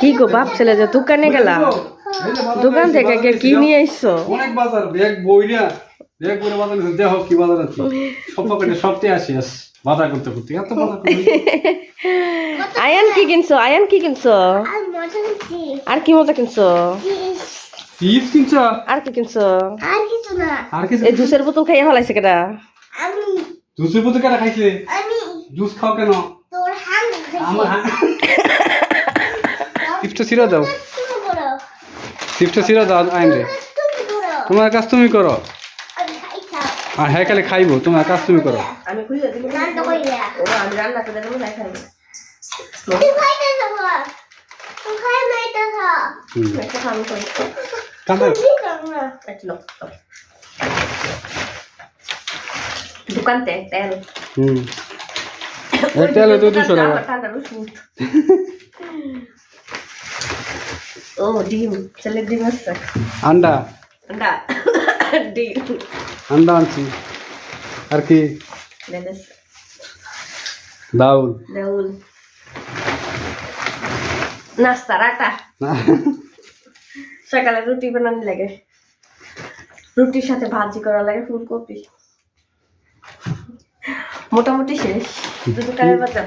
কি গো বাপ ছেলে যে দোকানে গেলাম দোকান থেকে এসেছি, কে কি নিয়ে আইছো অনেক বাজার ব্যাগ বই না ব্যাগ বই বাজার দেখো কি বাজার আছে। সব পকেটে সবটাই আসি আস। বাজার করতে করতে এত বাজার করি আয়ান কি কিনছো? আয়ান কি কিনছো? আর মজা হচ্ছে আর কি মজা কিনছো? চিপস কিনছ? আর কি কিনছো? আর কিছু না। আর কিছু এই জুসের বোতল খাইয়া হলাইছে কেটা আমি জুসের বোতল কেটে খাইছে আমি জুস খাও কেন? চিপসটা ছিঁড়া দাও। চিপসটা ছিঁড়া দাও আইন রে তোমার কাজ তুমি করো। আর হ্যাঁ খালি খাইবো তোমার কাজ তুমি করো। দোকানতে তেল হুম। এই তেলে তো দুশো টাকা ও ডিম ছেলে ডিম আছে আন্ডা না ডিম আন্ডা আনছি আর কি লেদেস ডাউল দেউল নাস্তার আটা সকালে রুটি বানানো লাগে রুটির সাথে ভাজি করা লাগে ফুলকপি মোটামুটি শেষ। দুটো কালের বাজার